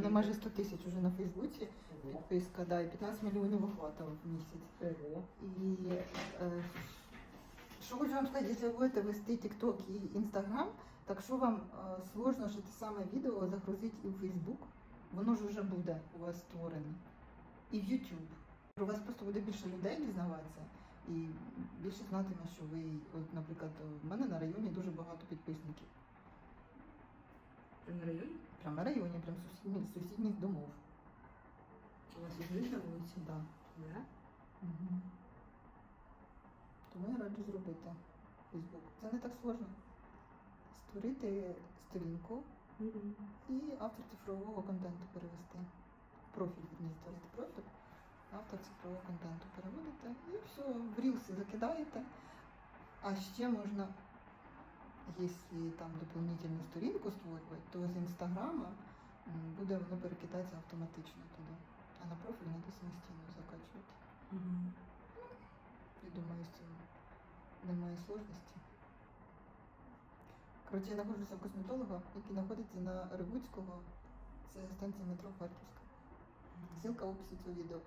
мене майже 100 тисяч уже на Фейсбуці підписка, да, і 15 мільйонів охвата в місяць. І е, що хочу вам сказати, якщо ви будете вести TikTok і Instagram, так що вам е, сложно, що те саме відео загрузити і в Facebook, воно ж вже буде у вас створене. І в YouTube. У вас просто буде більше людей дізнаватися і більше знатиме, що ви, от, наприклад, в мене на районі дуже багато підписників. На районі? Прямо на районі, прям сусідніх, сусідніх домов. У вас є живуть на вулиці? Да. Да? Угу. Тому я раджу зробити Facebook. Це не так сложно. Створити сторінку Мгм. і автор цифрового контенту перевести. Профіль не створити профіль, автор цифрового контенту переводите і все, в рілси закидаєте. А ще можна, якщо там доповнительну інстаграма буде воно перекидатися автоматично туди. А на профіль треба самостійно закачувати. Угу. Я думаю, цим немає сложності. Коротше, я знаходжуся в косметолога, який знаходиться на Рибуцького. Це станція метро Харківська. Сілка в описі цього відео.